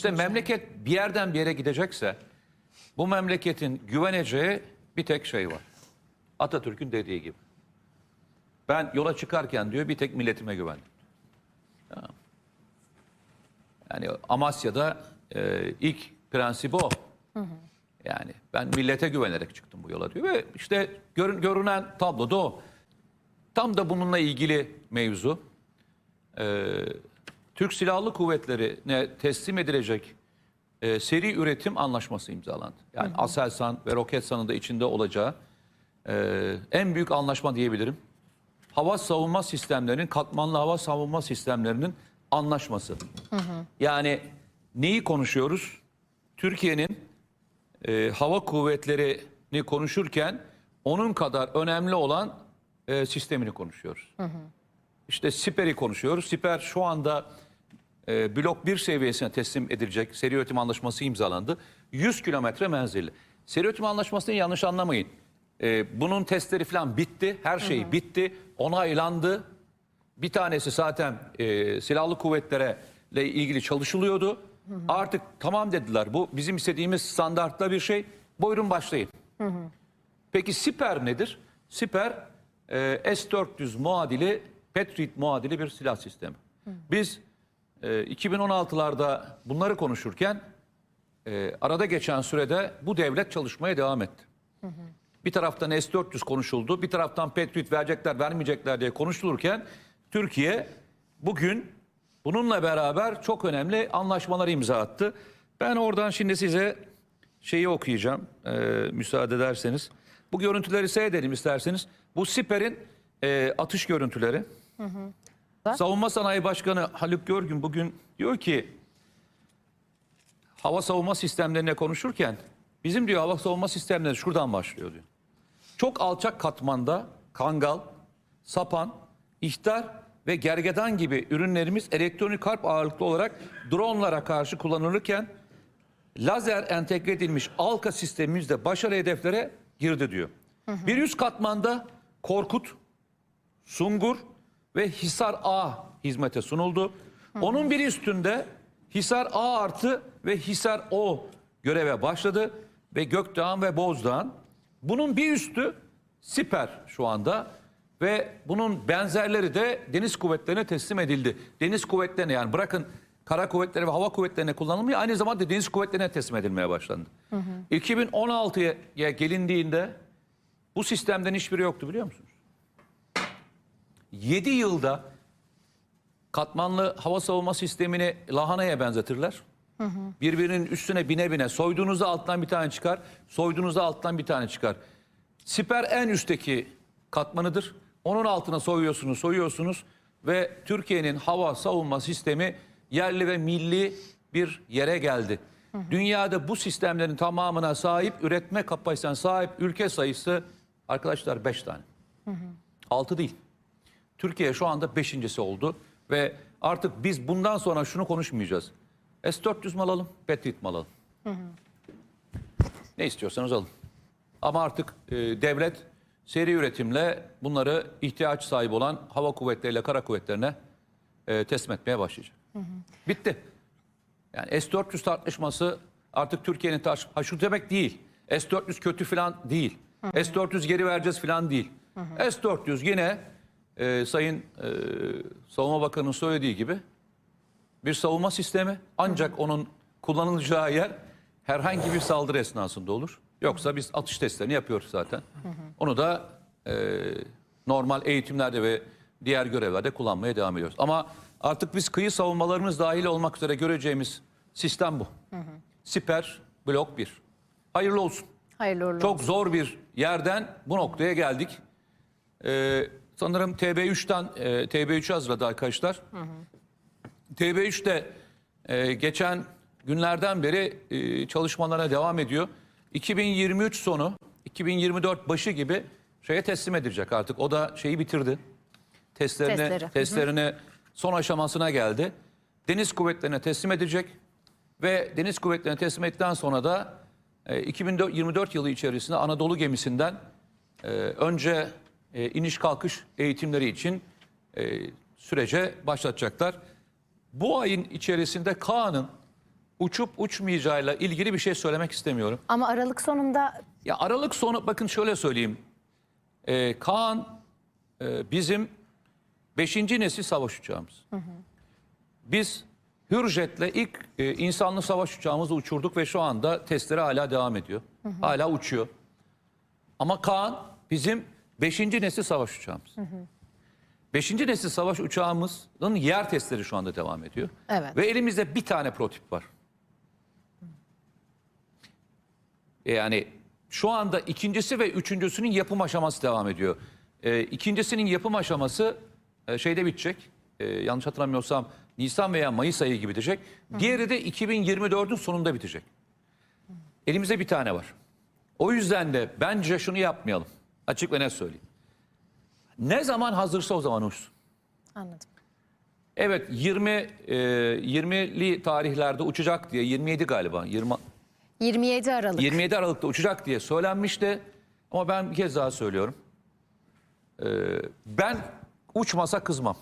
İşte memleket bir yerden bir yere gidecekse bu memleketin güveneceği bir tek şey var. Atatürk'ün dediği gibi. Ben yola çıkarken diyor bir tek milletime güvendim. Ya. Yani Amasya'da e, ilk prensibi o. Yani ben millete güvenerek çıktım bu yola diyor ve işte görün, görünen tablo da o. Tam da bununla ilgili mevzu. Ee, Türk Silahlı Kuvvetleri'ne teslim edilecek e, seri üretim anlaşması imzalandı. Yani Aselsan ve Roketsan'ın da içinde olacağı e, en büyük anlaşma diyebilirim. Hava savunma sistemlerinin, katmanlı hava savunma sistemlerinin anlaşması. Yani neyi konuşuyoruz? Türkiye'nin e, hava kuvvetlerini konuşurken onun kadar önemli olan e, sistemini konuşuyoruz. İşte Siper'i konuşuyoruz. Siper şu anda e, blok 1 seviyesine teslim edilecek seri üretim anlaşması imzalandı. 100 kilometre menzilli. Seri üretim anlaşmasını yanlış anlamayın. E, bunun testleri falan bitti. Her şey bitti. Onaylandı. Bir tanesi zaten e, silahlı kuvvetlere ile ilgili çalışılıyordu. Artık tamam dediler. Bu bizim istediğimiz standartla bir şey. Buyurun başlayın. Peki Siper nedir? Siper e, S-400 muadili, Patriot muadili bir silah sistemi. Biz e, 2016'larda bunları konuşurken e, arada geçen sürede bu devlet çalışmaya devam etti. Bir taraftan S-400 konuşuldu, bir taraftan Patriot verecekler, vermeyecekler diye konuşulurken Türkiye bugün bununla beraber çok önemli anlaşmalar imza attı. Ben oradan şimdi size şeyi okuyacağım e, müsaade ederseniz. Bu görüntüleri seyredelim isterseniz. Bu Siper'in e, atış görüntüleri. Savunma Sanayi Başkanı Haluk Görgün bugün diyor ki hava savunma sistemlerine konuşurken bizim diyor hava savunma sistemleri şuradan başlıyor diyor. Çok alçak katmanda kangal, sapan, ihtar ve gergedan gibi ürünlerimiz elektronik harp ağırlıklı olarak dronlara karşı kullanılırken lazer entegre edilmiş Alka sistemimizde başarı hedeflere girdi diyor. Bir üst katmanda Korkut, Sungur ve Hisar A hizmete sunuldu. Onun bir üstünde Hisar A artı ve Hisar O göreve başladı ve Gökdağın ve Bozdağ'ın. Bunun bir üstü Siper şu anda ve bunun benzerleri de deniz kuvvetlerine teslim edildi. Deniz kuvvetlerine yani bırakın kara kuvvetleri ve hava kuvvetlerine kullanılmıyor aynı zamanda deniz kuvvetlerine teslim edilmeye başlandı. 2016'ya gelindiğinde bu sistemden hiçbiri yoktu biliyor musunuz? 7 yılda katmanlı hava savunma sistemini lahanaya benzetirler. Birbirinin üstüne bine bine soyduğunuzda alttan bir tane çıkar, soyduğunuzda alttan bir tane çıkar. Siper en üstteki katmanıdır. Onun altına soyuyorsunuz, soyuyorsunuz ve Türkiye'nin hava savunma sistemi yerli ve milli bir yere geldi. Dünyada bu sistemlerin tamamına sahip, üretme kapasitesine sahip ülke sayısı arkadaşlar 5 tane. 6 değil. Türkiye şu anda beşincisi oldu ve artık biz bundan sonra şunu konuşmayacağız. S-400 mü alalım, Patriot mı alalım? Ne istiyorsanız alın. Ama artık e, devlet seri üretimle bunları ihtiyaç sahibi olan hava kuvvetleriyle kara kuvvetlerine e, teslim etmeye başlayacak. Bitti. Yani S-400 tartışması artık Türkiye'nin tartış... Ha şu demek değil. S-400 kötü falan değil. S-400 geri vereceğiz falan değil. S-400 yine e, Sayın e, Savunma Bakanı'nın söylediği gibi bir savunma sistemi ancak onun kullanılacağı yer herhangi bir saldırı esnasında olur. Yoksa biz atış testlerini yapıyoruz zaten. Onu da e, normal eğitimlerde ve diğer görevlerde kullanmaya devam ediyoruz. Ama artık biz kıyı savunmalarımız dahil olmak üzere göreceğimiz sistem bu. Siper Blok 1. Hayırlı olsun. Hayırlı uğurlu Çok olsun. zor bir yerden bu noktaya geldik. Ee, sanırım TB3'ten e, TB3'ü hazırladı arkadaşlar. TB3 de e, geçen günlerden beri e, çalışmalarına devam ediyor. 2023 sonu, 2024 başı gibi şeye teslim edilecek artık. O da şeyi bitirdi. Testlerini, Testleri. Hı hı. testlerini son aşamasına geldi. Deniz kuvvetlerine teslim edecek ve deniz kuvvetlerine teslim ettikten sonra da e, 2024 yılı içerisinde Anadolu gemisinden e, önce e, iniş kalkış eğitimleri için e, sürece başlatacaklar. Bu ayın içerisinde Kaan'ın uçup uçmayacağıyla ilgili bir şey söylemek istemiyorum. Ama Aralık sonunda Ya Aralık sonu bakın şöyle söyleyeyim. Ee, Kaan e, bizim 5. nesil savaş uçağımız. Biz Hürjet'le ilk e, insanlı savaş uçağımızı uçurduk ve şu anda testleri hala devam ediyor. Hala uçuyor. Ama Kaan bizim 5. nesil savaş uçağımız. 5. nesil savaş uçağımızın yer testleri şu anda devam ediyor. Evet. Ve elimizde bir tane prototip var. Yani şu anda ikincisi ve üçüncüsünün yapım aşaması devam ediyor. Ee, ikincisinin yapım aşaması e, şeyde bitecek. Ee, yanlış hatırlamıyorsam Nisan veya Mayıs ayı gibi bitecek. Diğeri de 2024'ün sonunda bitecek. Elimizde bir tane var. O yüzden de bence şunu yapmayalım. Açık ve net söyleyeyim. Ne zaman hazırsa o zaman uçsun. anladım. Evet 20 e, 20'li tarihlerde uçacak diye 27 galiba 20 27 Aralık. 27 Aralık'ta uçacak diye söylenmişti. Ama ben bir kez daha söylüyorum. Ee, ben uçmasa kızmam.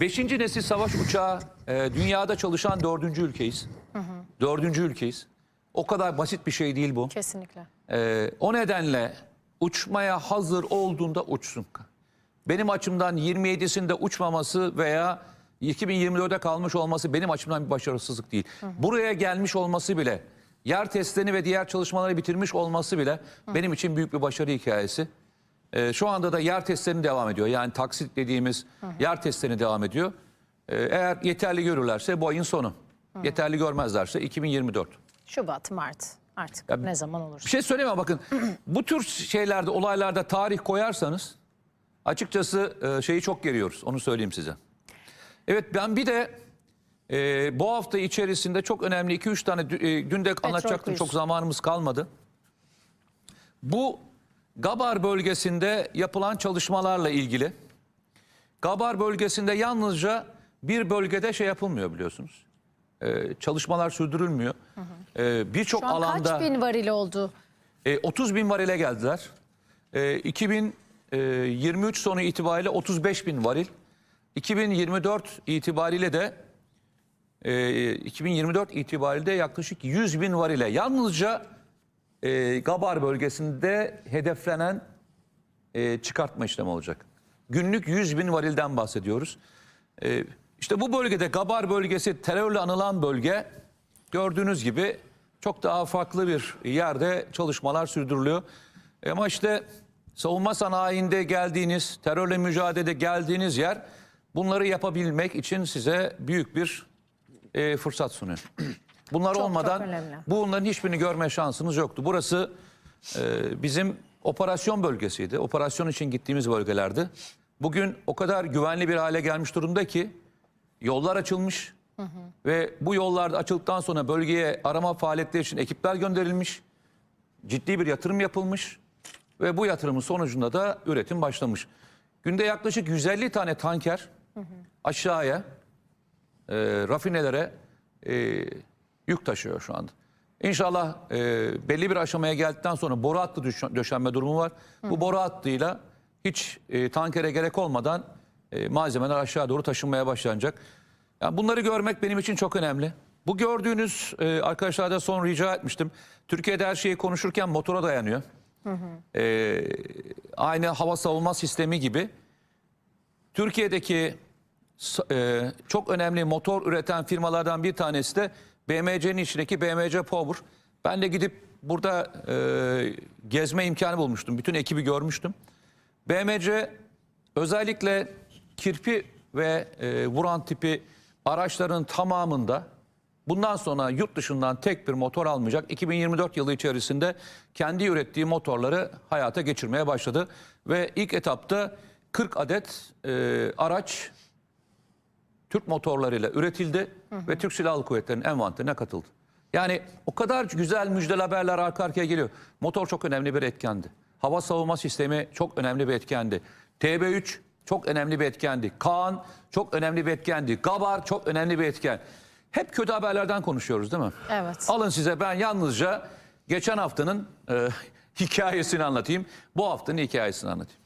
Beşinci nesil savaş uçağı e, dünyada çalışan dördüncü ülkeyiz. Dördüncü ülkeyiz. O kadar basit bir şey değil bu. Kesinlikle. Ee, o nedenle uçmaya hazır olduğunda uçsun. Benim açımdan 27'sinde uçmaması veya 2024'de kalmış olması benim açımdan bir başarısızlık değil. Buraya gelmiş olması bile, yer testlerini ve diğer çalışmaları bitirmiş olması bile benim için büyük bir başarı hikayesi. Ee, şu anda da yer testlerini devam ediyor. Yani taksit dediğimiz yer testlerini devam ediyor. Ee, eğer yeterli görürlerse bu ayın sonu. Yeterli görmezlerse 2024. Şubat, Mart artık ne zaman olursa. Bir şey söyleyeyim mi? Bakın bu tür şeylerde, olaylarda tarih koyarsanız açıkçası e, şeyi çok geriyoruz. Onu söyleyeyim size. Evet ben bir de e, bu hafta içerisinde çok önemli 2-3 tane e, dün de anlatacaktım. kuyusu. Çok zamanımız kalmadı. Bu Gabar bölgesinde yapılan çalışmalarla ilgili. Gabar bölgesinde yalnızca bir bölgede şey yapılmıyor biliyorsunuz. E, çalışmalar sürdürülmüyor. E, Birçok Şu an alanda... kaç bin varil oldu? E, 30 bin varile geldiler. E, 2023 sonu itibariyle 35 bin varil. 2024 itibariyle de e, 2024 itibariyle de yaklaşık 100 bin varile. Yalnızca e, Gabar bölgesinde hedeflenen e, çıkartma işlemi olacak. Günlük 100 bin varilden bahsediyoruz. E, işte bu bölgede Gabar bölgesi terörle anılan bölge gördüğünüz gibi çok daha farklı bir yerde çalışmalar sürdürülüyor. E, Ama işte savunma sanayinde geldiğiniz, terörle mücadelede geldiğiniz yer bunları yapabilmek için size büyük bir e, fırsat sunuyor. Bunlar Çok, olmadan çok önemli. bunların hiçbirini görme şansınız yoktu. Burası e, bizim operasyon bölgesiydi. Operasyon için gittiğimiz bölgelerdi. Bugün o kadar güvenli bir hale gelmiş durumda ki yollar açılmış ve bu yollar açıldıktan sonra bölgeye arama faaliyetleri için ekipler gönderilmiş. Ciddi bir yatırım yapılmış ve bu yatırımın sonucunda da üretim başlamış. Günde yaklaşık 150 tane tanker aşağıya e, rafinelere e, yük taşıyor şu anda. İnşallah e, belli bir aşamaya geldikten sonra boru hattı döşenme durumu var. Bu boru hattıyla hiç e, tankere gerek olmadan e, malzemeler aşağı doğru taşınmaya başlanacak. Yani bunları görmek benim için çok önemli. Bu gördüğünüz e, arkadaşlar da son rica etmiştim. Türkiye'de her şeyi konuşurken motora dayanıyor. E, aynı hava savunma sistemi gibi. Türkiye'deki e, çok önemli motor üreten firmalardan bir tanesi de BMC'nin içindeki BMC Power. Ben de gidip burada e, gezme imkanı bulmuştum. Bütün ekibi görmüştüm. BMC özellikle kirpi ve e, vuran tipi araçların tamamında bundan sonra yurt dışından tek bir motor almayacak. 2024 yılı içerisinde kendi ürettiği motorları hayata geçirmeye başladı. Ve ilk etapta 40 adet e, araç Türk motorlarıyla üretildi ve Türk Silahlı Kuvvetleri'nin envanterine katıldı. Yani o kadar güzel müjdeli haberler arka arkaya geliyor. Motor çok önemli bir etkendi. Hava savunma sistemi çok önemli bir etkendi. TB3 çok önemli bir etkendi. Kaan çok önemli bir etkendi. Gabar çok önemli bir etken. Hep kötü haberlerden konuşuyoruz değil mi? Evet. Alın size ben yalnızca geçen haftanın e, hikayesini anlatayım. Bu haftanın hikayesini anlatayım.